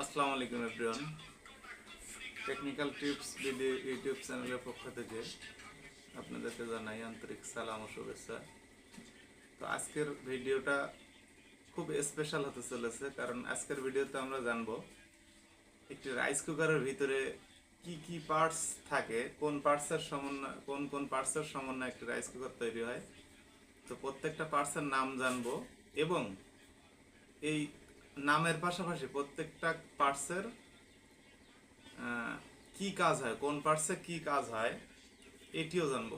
আসসালামু আলাইকুম everyone technical tips video YouTube চ্যানেলের পক্ষ থেকে আপনাদেরকে জানাই আন্তরিক সালাম ও শুভেচ্ছা। তো আজকের ভিডিওটা খুব স্পেশাল হতে চলেছে, কারণ আজকের ভিডিওতে আমরা জানব একটি রাইস কুকারের ভিতরে কি কি পার্টস থাকে, কোন পার্টসের সমন্বয়, কোন কোন পার্টসের সমন্বয়ে একটি রাইস কুকার তৈরি হয়। তো প্রত্যেকটা পার্টসের নাম জানব এবং এই নামের পাশাপাশি প্রত্যেকটা পার্টসের কি কাজ হয়, কোন পার্টসে কি কাজ হয়, এটিও জানব।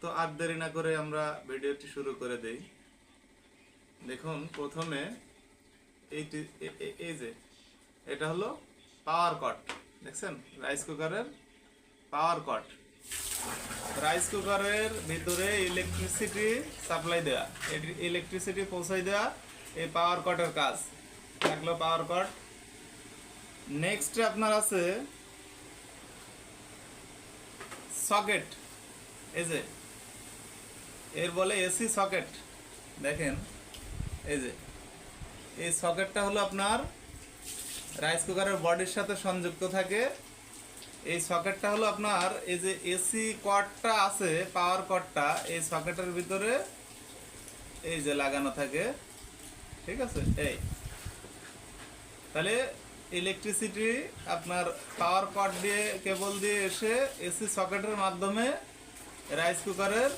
তো আর দেরি না করে আমরা ভিডিওটি শুরু করে দেই। দেখুন, প্রথমে এইটি এই যে, এটা হলো পাওয়ার কট দেখছেন? রাইস কুকারের পাওয়ার কট রাইস কুকারের ভিতরে ইলেকট্রিসিটি সাপ্লাই দেওয়া ইলেকট্রিসিটি পৌঁছাই দেওয়া এই পাওয়ার কটের কাজ। থাকল পাওয়ার কট নেক্সট আপনার আছে সকেট এই যে, এর বলে এসি সকেট দেখেন, এই যে, এই সকেটটা হলো আপনার রাইস কুকারের বডির সাথে সংযুক্ত থাকে। এই সকেটটা হলো আপনার এই যে এসি কটটা আছে পাওয়ার কটটা এই সকেটের ভিতরে এই যে লাগানো থাকে। ঠিক আছে? এই। তাহলে ইলেকট্রিসিটি আপনার পাওয়ার কট দিয়ে কেবল দিয়ে এসে এসি সকেটের মাধ্যমে রাইস কুকারের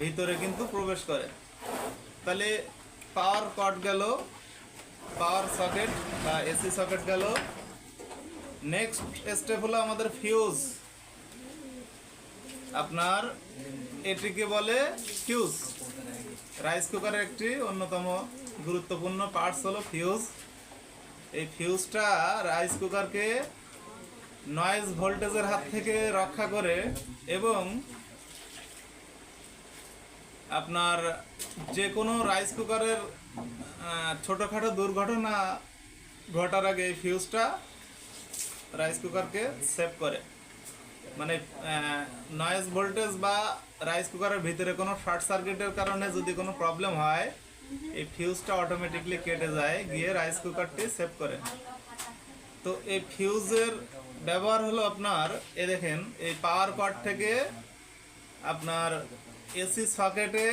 ভিতরে কিন্তু প্রবেশ করে। তাহলে পাওয়ার কট গেল পাওয়ার সকেট বা এসি সকেট গেল। নেক্সট স্টেপ হলো আমাদের ফিউজ আপনার এটিকে বলে ফিউজ রাইস কুকারের একটি অন্যতম গুরুত্বপূর্ণ পার্টস হলো ফিউজ এই ফিউজটা রাইস কুকারকে নয়েজ ভোল্টেজের হাত থেকে রক্ষা করে এবং আপনার যে কোনো রাইস কুকারের ছোটোখাটো দুর্ঘটনা ঘটার আগে এই ফিউজটা রাইস কুকারকে সেভ করে। মানে নয়েজ ভোল্টেজ বা রাইস কুকারের ভিতরে কোনো শর্ট সার্কিটের কারণে যদি কোনো প্রবলেম হয় এই ফিউজটা অটোমেটিকলি কেটে যায়, গিয়ে রাইস কুকারটি সেভ করে। তো এই ফিউজের ব্যবহার হলো আপনার, এ দেখেন, এই পাওয়ার কট থেকে আপনার এসি সকেটে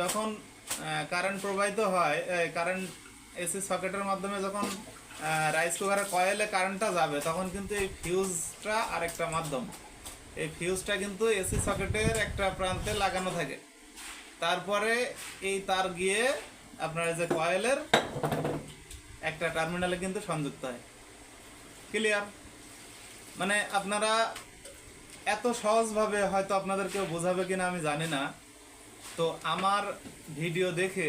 যখন কারেন্ট প্রবাহিত হয় কারেন্ট এসি সকেটের মাধ্যমে যখন রাইস কুকারের কয়েলে কারেন্টটা যাবে, তখন কিন্তু এই ফিউজটা আরেকটা মাধ্যম। এই ফিউজটা কিন্তু এসি সকেটের একটা প্রান্তে লাগানো থাকে। তারপরে এই তার গিয়ে আপনার যে কয়েলের একটা টার্মিনালে কিন্তু সংযুক্ত হয়। ক্লিয়ার মানে আপনারা এত সহজভাবে হয়তো আপনাদের কেউ বোঝাবে কিনা আমি জানি না। তো আমার ভিডিও দেখে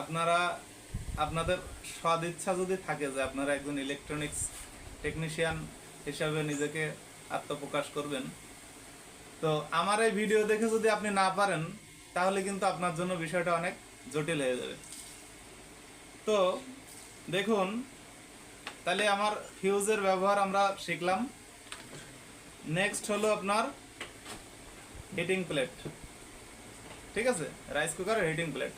আপনারা, আপনাদের সদিচ্ছা যদি থাকে যে আপনারা একজন ইলেকট্রনিক্স টেকনিশিয়ান হিসাবে নিজেকে আত্মপ্রকাশ করবেন, তো আমার এই ভিডিও দেখে যদি আপনি না পারেন, তাহলে কিন্তু আপনার জন্য বিষয়টা অনেক জটিল হয়ে যাবে। তো দেখুন, তাহলে আমার ফিউজের ব্যবহার আমরা শিখলাম। নেক্সট হলো আপনার হিটিং প্লেট ঠিক আছে? রাইস কুকারের হিটিং প্লেট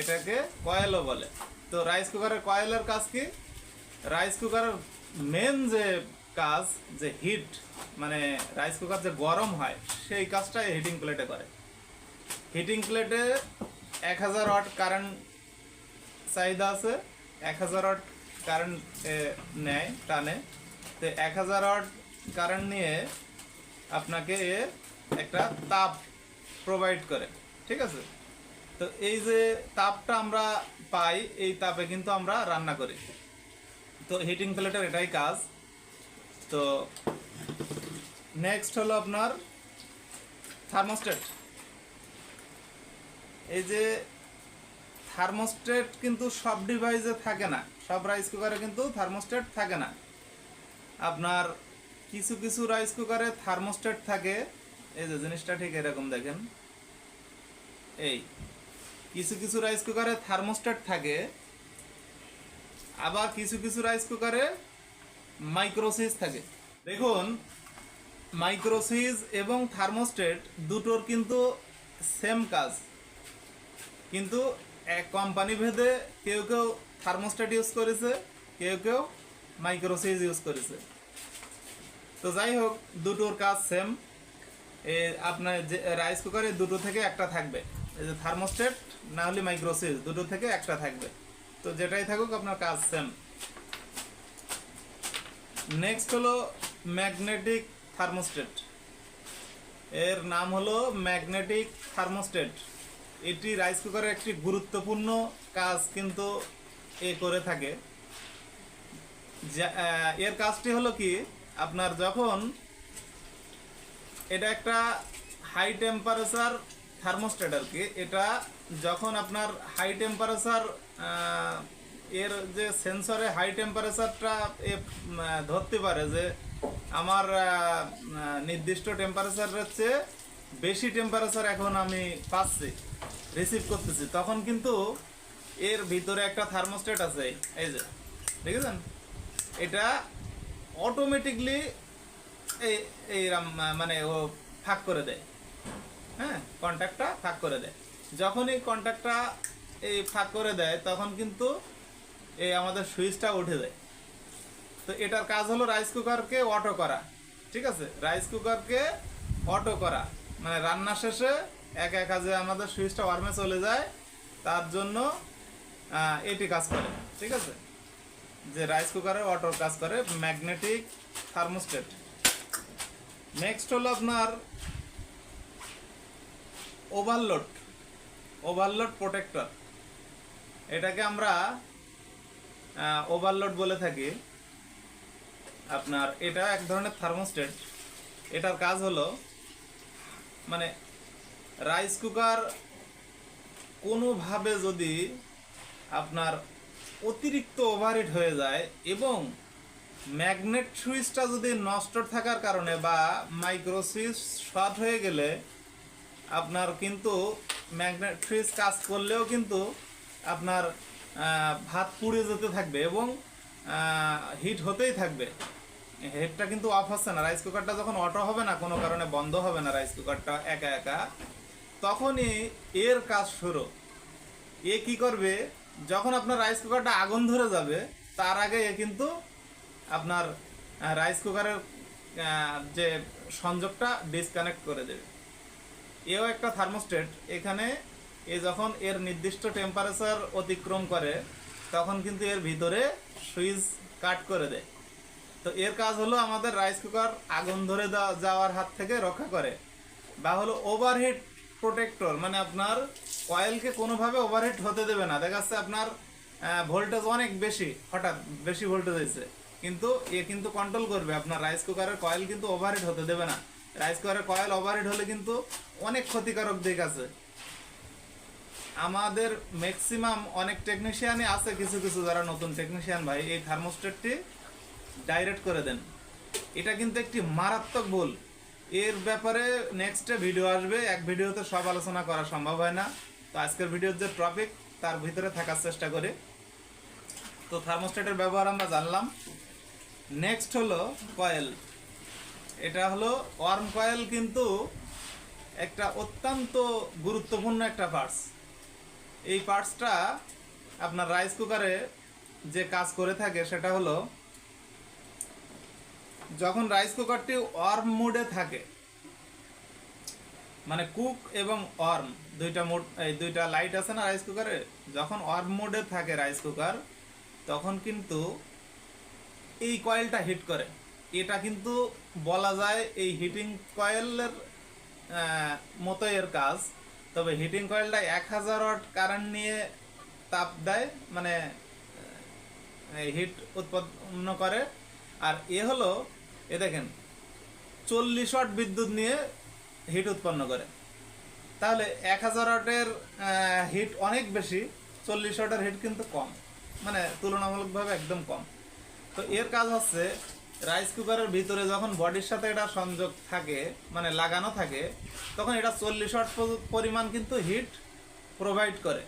এটাকে কয়েলও বলে। তো রাইস কুকারের কয়েলের কাজ কি? রাইস কুকারের মেন যে কাজ, যে হিট মানে রাইস কুকার যে গরম হয়, সেই কাজটা হিটিং প্লেটে করে। হিটিং প্লেটে এক হাজার ওয়াট কারেন্ট চাহিদা আছে, এক হাজার ওয়াট কারেন্ট নেয়, টানে। তো এক হাজার ওয়াট কারেন্ট নিয়ে আপনাকে এ একটা তাপ প্রোভাইড করে, ঠিক আছে? তো এই যে তাপটা আমরা পাই, এই তাপে কিন্তু আমরা রান্না করি। তো হিটিং প্লেটের এটাই কাজ। তো নেক্সট হলো আপনার থার্মোস্টেট এই যে থার্মোস্টেট কিন্তু সব ডিভাইসে থাকে না, সব রাইস কুকারে কিন্তু থার্মোস্টেট থাকে না। আপনার কিছু কিছু রাইস কুকারে থার্মোস্টেট থাকে। এই যে জিনিসটা ঠিক এরকম দেখেন। এই কিছু কিছু রাইস কুকারে থার্মোস্টেট থাকে, আবার কিছু কিছু রাইস কুকারে মাইক্রোসিস থাকে। দেখুন মাইক্রোসিজ এবং থার্মোস্টেট দুটোর কিন্তু সেম কাজ। কিন্তু এক কোম্পানি ভেদে কেউ কেউ থার্মোস্টেট ইউজ করেছে, কেউ কেউ মাইক্রোসিজ ইউজ করেছে। তো যাই হোক, দুটোর কাজ সেম এ, আপনার যে রাইস কুকারে দুটো থেকে একটা থাকবে। এই যে থার্মোস্টেট না হলে মাইক্রোসিজ দুটো থেকে একটা থাকবে। তো যেটাই থাকুক, আপনার কাজ সেম নেক্সট হলো ম্যাগনেটিক থার্মোস্টেট এর নাম হলো ম্যাগনেটিক থার্মোস্টেট এটি রাইস কুকারের একটি গুরুত্বপূর্ণ কাজ কিন্তু এ করে থাকে। এর কাজটি হলো কি, আপনার যখন এটা একটা হাই টেম্পারেচার থার্মোস্ট্যাট আর কি, এটা যখন আপনার হাই টেম্পারেচার এর যে সেন্সরে হাই টেম্পারেচারটা এ ধরতে পারে যে আমার নির্দিষ্ট টেম্পারেচারের চেয়ে বেশি টেম্পারেচার এখন আমি পাচ্ছি রিসিভ করতেছি। তখন কিন্তু এর ভিতরে একটা থার্মোস্ট্যাট আছে, এই যে, দেখেছেন? এটা অটোমেটিকলি এই এইরম মানে ও ফাঁক করে দেয়। হ্যাঁ কন্ট্যাক্টটা ফাঁক করে দেয়। যখন এই কন্ট্যাক্টটা এই ফাঁক করে দেয়, তখন কিন্তু এই আমাদের সুইচটা উঠে যায়। তো এটার কাজ হলো রাইস কুকারকে অটো করা, ঠিক আছে? রাইস কুকারকে অটো করা। মানে রান্না শেষে এক এক কাজে আমাদের সুইচটা ওয়ার্মে চলে যায়, তার জন্য এটি কাজ করে, ঠিক আছে? যে রাইস কুকারে অটোর কাজ করে, ম্যাগনেটিক থার্মোস্টেট। নেক্সট হলো আপনার ওভারলোড ওভারলোড প্রোটেক্টর। এটাকে আমরা ওভারলোড বলে থাকি। আপনার এটা এক ধরনের থার্মোস্টেট। এটার কাজ হলো মানে রাইস কুকার কোনোভাবে যদি আপনার অতিরিক্ত ওভারহিট হয়ে যায় এবং ম্যাগনেট সুইচটা যদি নষ্ট থাকার কারণে বা মাইক্রো সুইচ শর্ট হয়ে গেলে আপনার কিন্তু ম্যাগনেট সুইচ কাজ করলেও কিন্তু আপনার ভাত পুড়ে যেতে থাকবে এবং হিট হতেই থাকবে। হেডটা কিন্তু অফ হচ্ছে না। রাইস কুকারটা যখন অটো হবে না, কোনো কারণে বন্ধ হবে না রাইস কুকারটা একা একা, তখনই এর কাজ শুরু। এ কি করবে? যখন আপনার রাইস কুকারটা আগুন ধরে যাবে, তার আগে এ কিন্তু আপনার রাইস কুকারের যে সংযোগটা ডিসকানেক্ট করে দেবে। এও একটা থার্মোস্টেট এখানে এ যখন এর নির্দিষ্ট টেম্পারেচার অতিক্রম করে, তখন কিন্তু এর ভিতরে সুইচ কাট করে দেয়। তো এর কাজ হলো আমাদের রাইস কুকার আগুন ধরে যাওয়ার হাত থেকে রক্ষা করে। বা হলো ওভারহিট প্রোটেক্টর মানে আপনার কয়েলকে কোনোভাবে ওভারহিট হতে দেবে না। দেখা যাচ্ছে আপনার ভোল্টেজ অনেক বেশি, হঠাৎ বেশি ভোল্টেজ হয়েছে। কিন্তু এ কিন্তু কন্ট্রোল করবে। আপনার রাইস কুকারের কয়েল কিন্তু ওভারহিট হতে দেবে না। রাইস কুকারের কয়েল ওভারহিট হলে কিন্তু অনেক ক্ষতিকারক দিক আছে। আমাদের ম্যাক্সিমাম অনেক টেকনিশিয়ানই আছে, কিছু কিছু যারা নতুন টেকনিশিয়ান ভাই। এই থার্মোস্টেটটি ডাইরেক্ট করে দেন। এটা কিন্তু একটি মারাত্মক ভুল। এর ব্যাপারে নেক্সটে ভিডিও আসবে। এক ভিডিওতে সব আলোচনা করা সম্ভব হয় না। তো আজকের ভিডিওর যে টপিক তার ভিতরে থাকার চেষ্টা করি। তো থার্মোস্টেটের ব্যবহার আমরা জানলাম। নেক্সট হলো কয়েল এটা হলো ওয়ার্ম কয়েল কিন্তু একটা অত্যন্ত গুরুত্বপূর্ণ একটা পার্টস এই পার্টসটা আপনার রাইস কুকারে যে কাজ করে থাকে, সেটা হলো যখন রাইস কুকারটি ওয়ার্ম মোডে থাকে মানে কুক এবং ওয়ার্ম দুইটা মোড এই দুইটা লাইট আছে না রাইস কুকারে যখন ওয়ার্ম মোডে থাকে রাইস কুকার তখন কিন্তু এই কয়েলটা হিট করে। এটা কিন্তু বলা যায় এই হিটিং কয়েলের মতো এর কাজ। তবে হিটিং কয়েলটা এক হাজার ওয়াট কারেন্ট নিয়ে তাপ দেয় মানে হিট উৎপন্ন করে। আর এ হলো, এ দেখেন, চল্লিশ ওয়াট বিদ্যুৎ নিয়ে হিট উৎপন্ন করে। তাহলে এক হাজার ওয়াটের হিট অনেক বেশি, চল্লিশ ওয়াটের হিট কিন্তু কম। মানে তুলনামূলকভাবে একদম কম। তো এর কাজ হচ্ছে রাইস কুকারের ভিতরে যখন বডির সাথে এটা সংযোগ থাকে মানে লাগানো থাকে, তখন এটা চল্লিশ ওয়াট পরিমাণ কিন্তু হিট প্রোভাইড করে।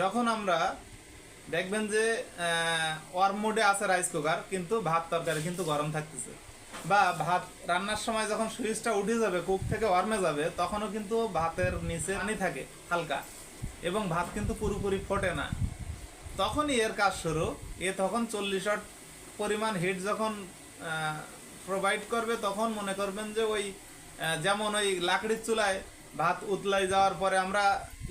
যখন আমরা দেখবেন যে ওয়ার্ম মোডে আছে রাইস কুকার কিন্তু ভাত তরকারি কিন্তু গরম থাকতেছে। বা ভাত রান্নার সময় যখন সুইচটা উঠে যাবে কুক থেকে ওয়ার্মে যাবে, তখনও কিন্তু ভাতের নিচে পানি থাকে, হালকা। এবং ভাত কিন্তু পুরোপুরি ফোটে না। তখনই এর কাজ শুরু। এ তখন চল্লিশ ওয়াট পরিমাণ হিট যখন প্রোভাইড করবে, তখন মনে করবেন যে ওই যেমন ওই লাকড়ির চুলায় ভাত উতলাই যাওয়ার পরে আমরা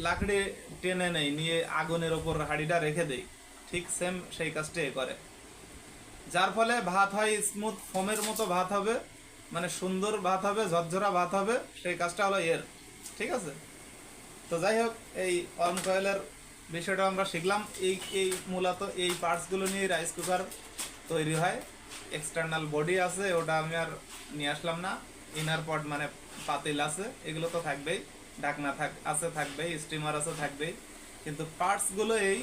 লাকড়ি টেনে নেই, নিয়ে আগুনের ওপর হাঁড়িটা রেখে দেই। ঠিক সেম সেই কাজটা করে। যার ফলে ভাত হয় স্মুথ ফোমের মতো ভাত হবে মানে সুন্দর ভাত হবে, ঝরঝরা ভাত হবে, সেই কাজটা হলো এর। ঠিক আছে? তো যাই হোক, এই অন কয়েলের বিষয়টা আমরা শিখলাম। এই এই মূলত এই পার্টসগুলো নিয়ে রাইস কুকার তৈরি হয়। এক্সটার্নাল বডি আছে, ওটা আমি আর নিয়ে আসলাম না। ইনার পট মানে পাতিল আছে, এগুলো তো থাকবেই। ঢাকনা থাক, আছে থাকবেই স্টিমার আছে থাকবেই কিন্তু পার্টসগুলো এই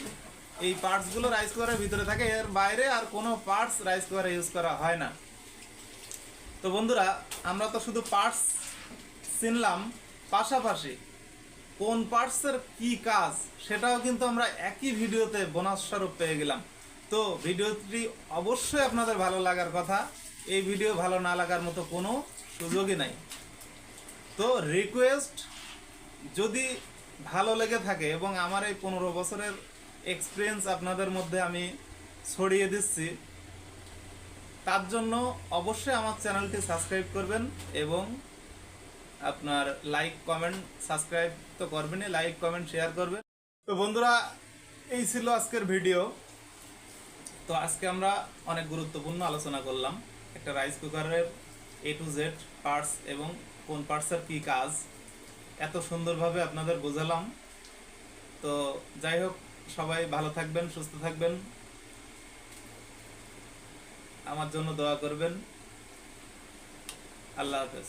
এই পার্টসগুলো রাইস কুকারের ভিতরে থাকে, এর বাইরে আর কোনো পার্টস রাইস কুকারে ইউজ করা হয় না। তো বন্ধুরা, আমরা তো শুধু পার্টস চিনলাম, পাশাপাশি কোন পার্টসের কি কাজ, সেটাও কিন্তু আমরা একই ভিডিওতে বোনাস স্বরূপ পেয়ে গেলাম। তো ভিডিওটি অবশ্যই আপনাদের ভালো লাগার কথা, এই ভিডিও ভালো না লাগার মতো কোনো সুযোগই নাই। তো রিকোয়েস্ট যদি ভালো লেগে থাকে এবং আমার এই পনেরো বছরের এক্সপিরিয়েন্স আপনাদের মধ্যে আমি ছড়িয়ে দিচ্ছি, তার জন্য অবশ্যই আমার চ্যানেলটি সাবস্ক্রাইব করবেন এবং আপনার লাইক কমেন্ট সাবস্ক্রাইব তো করবেনই লাইক কমেন্ট শেয়ার করবেন। তো বন্ধুরা, এই ছিল আজকের ভিডিও তো আজকে আমরা অনেক গুরুত্বপূর্ণ আলোচনা করলাম। একটা রাইস কুকারের এ টু জেড পার্টস এবং কোন পার্টসের কী কাজ। এত সুন্দরভাবে আপনাদের বোঝালাম। তো যাই হোক, সবাই ভালো থাকবেন, সুস্থ থাকবেন। আমার জন্য দোয়া করবেন। আল্লাহ হাফেজ।